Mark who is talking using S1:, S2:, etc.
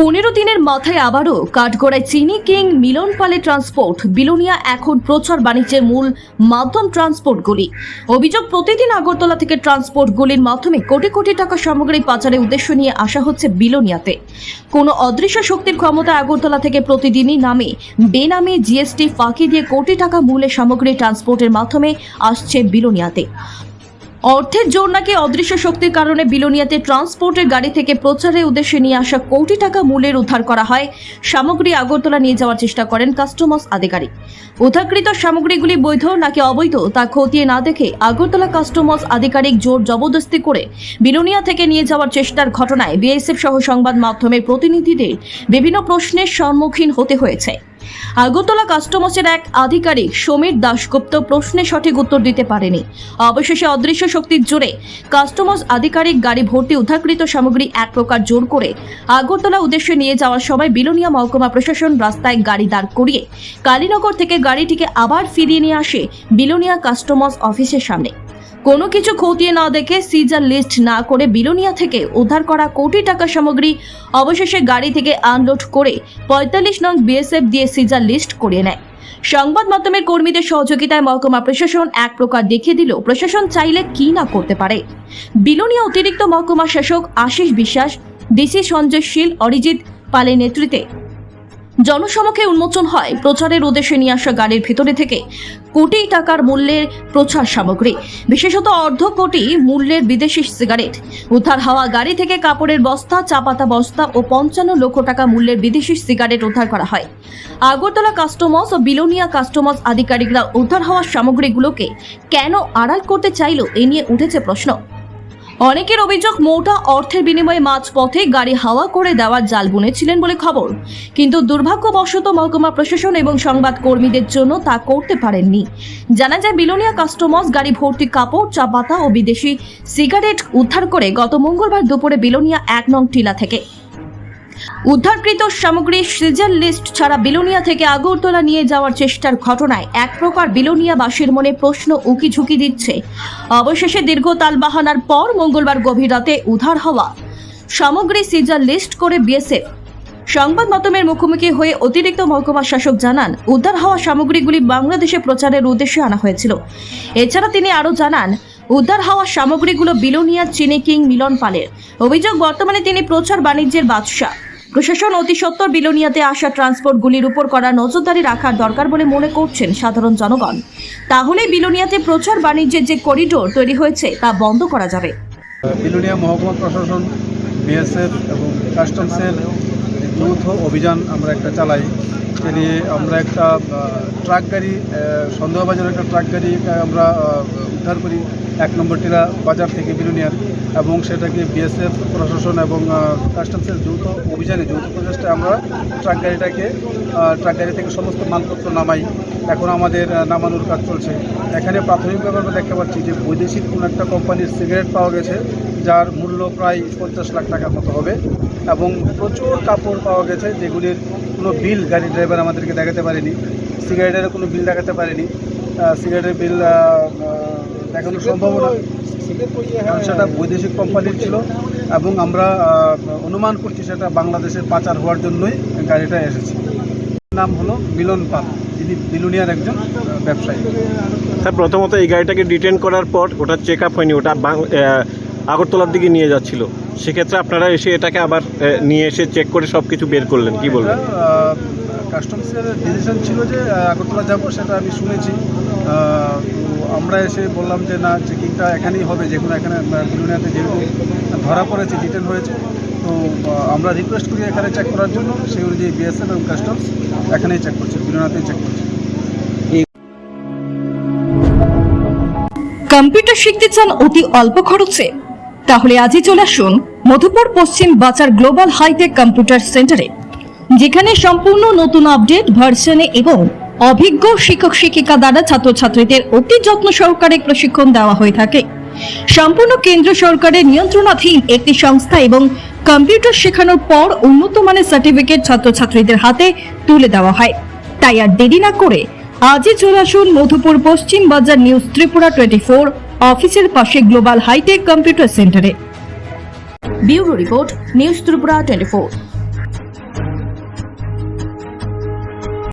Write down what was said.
S1: পনেরো দিনের মাথায় আবারও কাঠগড়ায় চিনি, কিং, মিলন পালে ট্রান্সপোর্ট বিলোনিয়া এখন প্রচার বাণিজ্যের মূল মাধ্যম ট্রান্সপোর্টগুলি অভিযোগ, প্রতিদিন আগরতলা থেকে ট্রান্সপোর্টগুলির মাধ্যমে কোটি কোটি টাকা সামগ্রী পাচারের উদ্দেশ্য নিয়ে আসা হচ্ছে বিলোনিয়াতে। কোনো অদৃশ্য শক্তির ক্ষমতা আগরতলা থেকে প্রতিদিনই নামে। বেনামে জিএসটি ফাঁকি দিয়ে কোটি টাকা মূল্যের সামগ্রী ট্রান্সপোর্টের মাধ্যমে আসছে বিলোনিয়াতে। অর্থের জোর নাকি অদৃশ্য শক্তির কারণে বিলোনিয়াতে ট্রান্সপোর্টের গাড়ি থেকে প্রচারের উদ্দেশ্যে নিয়ে আসা কোটি টাকা মূল্যের উদ্ধার করা হয়। সামগ্রী আগরতলা নিয়ে যাওয়ার চেষ্টা করেন কাস্টমস আধিকারিক। উদ্ধারকৃত সামগ্রীগুলি বৈধ নাকি অবৈধ তা খতিয়ে না দেখে আগরতলা কাস্টমস আধিকারিক জোর জবরদস্তি করে বিলোনিয়া থেকে নিয়ে যাওয়ার চেষ্টার ঘটনায় বিএসএফ সহ সংবাদ মাধ্যমের প্রতিনিধিদের বিভিন্ন প্রশ্নের সম্মুখীন হতে হয়েছে। আগরতলা কাস্টমসের এক আধিকারিক সমীর দাশগুপ্ত প্রশ্নে সঠিক উত্তর দিতে পারেনি। অবশেষে অদৃশ্য শক্তির জোরে কাস্টমস আধিকারিক গাড়ি ভর্তি উদ্ধারকৃত সামগ্রী এক প্রকার জোর করে আগরতলা উদ্দেশ্যে নিয়ে যাওয়ার সময় বিলোনিয়া মহকুমা প্রশাসন রাস্তায় গাড়ি দাঁড় করিয়ে কালীনগর থেকে গাড়িটিকে আবার ফিরিয়ে নিয়ে আসে বিলোনিয়া কাস্টমস অফিসের সামনে। কোনো কিছু খতিয়ে না দেখে সিজার লিস্ট না করে বিলোনিয়া থেকে উদ্ধার করা কোটি টাকা সামগ্রী অবশেষে গাড়ি থেকে আনলোড করে পঁয়তাল্লিশ নং বিএসএফ দিয়ে সিজার লিস্ট করিয়ে নেয়। সংবাদ মাধ্যমের কর্মীদের সহযোগিতায় মহকুমা প্রশাসন এক প্রকার দেখিয়ে দিল, প্রশাসন চাইলে কি না করতে পারে। বিলোনিয়া অতিরিক্ত মহকুমা শাসক আশিস বিশ্বাস, ডিসি সঞ্জয় শীল, অরিজিৎ পালের নেতৃত্বে জনসমক্ষে উন্মোচন হয়। প্রচারের উদ্দেশ্যে নিয়ে আসা গাড়ির ভিতরে থেকে কোটি টাকার মূল্যের প্রচার সামগ্রী, বিশেষত অর্ধ কোটি মূল্যের বিদেশি সিগারেট। উদ্ধার হওয়া গাড়ি থেকে কাপড়ের বস্তা, চাপাতা বস্তা ও পঞ্চান্ন লক্ষ টাকা মূল্যের বিদেশি সিগারেট উদ্ধার করা হয়। আগরতলা কাস্টমস ও বিলোনিয়া কাস্টমস আধিকারিকরা উদ্ধার হওয়া সামগ্রীগুলোকে কেন আড়াল করতে চাইল এ নিয়ে উঠেছে প্রশ্ন। অনেকের অভিযোগ মোটা অর্থের বিনিময়ে মাঝপথে গাড়ি হাওয়া করে দেওয়ার জাল বুনেছিলেন বলে খবর। কিন্তু দুর্ভাগ্যবশত মহকুমা প্রশাসন এবং সংবাদ কর্মীদের জন্য তা করতে পারেননি। জানা যায়, বিলোনিয়া কাস্টমস গাড়ি ভর্তি কাপড় চা পাতা ও বিদেশি সিগারেট উদ্ধার করে গত মঙ্গলবার দুপুরে বিলোনিয়া এক নং টিলা থেকে উদ্ধারকৃত সামগ্রী সিজার লিস্ট ছাড়া বিলোনিয়া থেকে আগরতলা নিয়ে যাওয়ার চেষ্টার ঘটনায় এক প্রকার বিলোনিয়াবাসীর মনে প্রশ্ন উকি ঝুঁকি দিচ্ছে। অবশেষে দীর্ঘ তালবাহানার পর মঙ্গলবার গভীর রাতে উদ্ধার হওয়া সামগ্রী সিজার লিস্ট করে বিএসএফ। সংবাদ মাধ্যমের মুখোমুখি হয়ে অতিরিক্ত মহকুমা শাসক জানান, উদ্ধার হওয়া সামগ্রীগুলি বাংলাদেশে প্রচারের উদ্দেশ্যে আনা হয়েছিল। এছাড়া তিনি আরও জানান উদ্ধার হওয়া সামগ্রীগুলো বিলোনিয়ার চিনি কিং মিলন পালের। অভিযোগ বর্তমানে তিনি প্রচার বাণিজ্যের বাদশাহ। প্রশাসন অতি সত্বর বিলোনিয়াতে আসা ট্রান্সপোর্টগুলির উপর করা নজরদারি রাখার দরকার বলে মনে করছেন সাধারণ জনগণ। তাহলে বিলোনিয়াতে প্রচার বাণিজ্যের যে করিডোর তৈরি হয়েছে তা বন্ধ করা যাবে।
S2: বিলোনিয়া মহকুমা প্রশাসন বিএসএফ এবং কাস্টমসের যৌথ অভিযান আমরা একটা চালাই। এ নিয়ে আমরা একটা ট্রাক গাড়ি আহ, সন্দেহভাজন একটা ট্রাক গাড়ি আমরা উদ্ধার করি। এক নম্বর টিলা বাজার থেকে বিলুনিয়ার এবং সেটাকে বিএসএফ প্রশাসন এবং কাস্টমসের যৌথ অভিযানে, যৌথ প্রচেষ্টায় আমরা ট্রাক গাড়িটাকে ট্রাক গাড়ি থেকে সমস্ত মালপত্র নামাই। এখন আমাদের নামানোর কাজ চলছে। এখানে প্রাথমিকভাবে আমরা দেখতে পাচ্ছি যে বৈদেশিক কোনো একটা কোম্পানির সিগারেট পাওয়া গেছে, যার মূল্য প্রায় পঞ্চাশ লাখ টাকার মতো হবে এবং প্রচুর কাপড় পাওয়া গেছে যেগুলির কোনো বিল গাড়ির ড্রাইভার আমাদেরকে দেখাতে পারেনি। সিগারেটের কোনো বিল দেখাতে পারেনি। সিগারেটের বিল দেখানো সম্ভব না। কারণ সেটা বৈদেশিক কোম্পানির ছিল এবং আমরা অনুমান করছি সেটা বাংলাদেশের পাচার হওয়ার জন্যই গাড়িটা এসেছে। নাম হলো মিলন পাল যিনি বিলুনিয়ার একজন ব্যবসায়ী।
S3: স্যার প্রথমত এই গাড়িটাকে ডিটেন করার পর ওটা চেক আপ হয়নি ওটা আগরতলার দিকে নিয়ে যাচ্ছিল। সেক্ষেত্রে আপনারা এসে এটাকে আবার নিয়ে এসে চেক করে সব কিছু বের করলেন কি বলবেন?
S2: কাস্টমসের ডিসিশন ছিল যে আগরতলা যাব সেটা আমি শুনেছি। আমরা এসে বললাম যে, না, চেকিংটা এখানেই হবে, যেগুলো এখানে বিলুনিয়াতে যেহেতু ধরা পড়েছে ডিটেন হয়েছে। তো আমরা রিকোয়েস্ট করি এখানে চেক করার জন্য, সেই অনুযায়ী বিএসএফ এবং কাস্টমস এখানেই চেক করছে বিলুনিয়াতেই চেক করছে।
S1: কম্পিউটার শিখতে চান অতি অল্প খরচে? তাহলে আজই চলে আসুন মধুপুর পশ্চিম বাজার গ্লোবাল হাইটেক কম্পিউটার সেন্টারে, যেখানে সম্পূর্ণ নতুন আপডেট, ভার্সনে এবং অভিজ্ঞ শিক্ষক শিক্ষিকা দ্বারা ছাত্রছাত্রীদের অতি যত্ন সহকারে প্রশিক্ষণ দেওয়া হয়ে থাকে। সম্পূর্ণ কেন্দ্র সরকারের নিয়ন্ত্রণাধীন একটি সংস্থা এবং কম্পিউটার শেখানোর পর উন্নত মানের সার্টিফিকেট ছাত্রছাত্রীদের হাতে তুলে দেওয়া হয়। তাই আর দেরি না করে আজই চলে আসুন মধুপুর পশ্চিম বাজার নিউজ ত্রিপুরা টোয়েন্টি ফোর অফিসের পাশে গ্লোবাল হাইটেক কম্পিউটার সেন্টারে। Bureau report, news Tripura twenty four.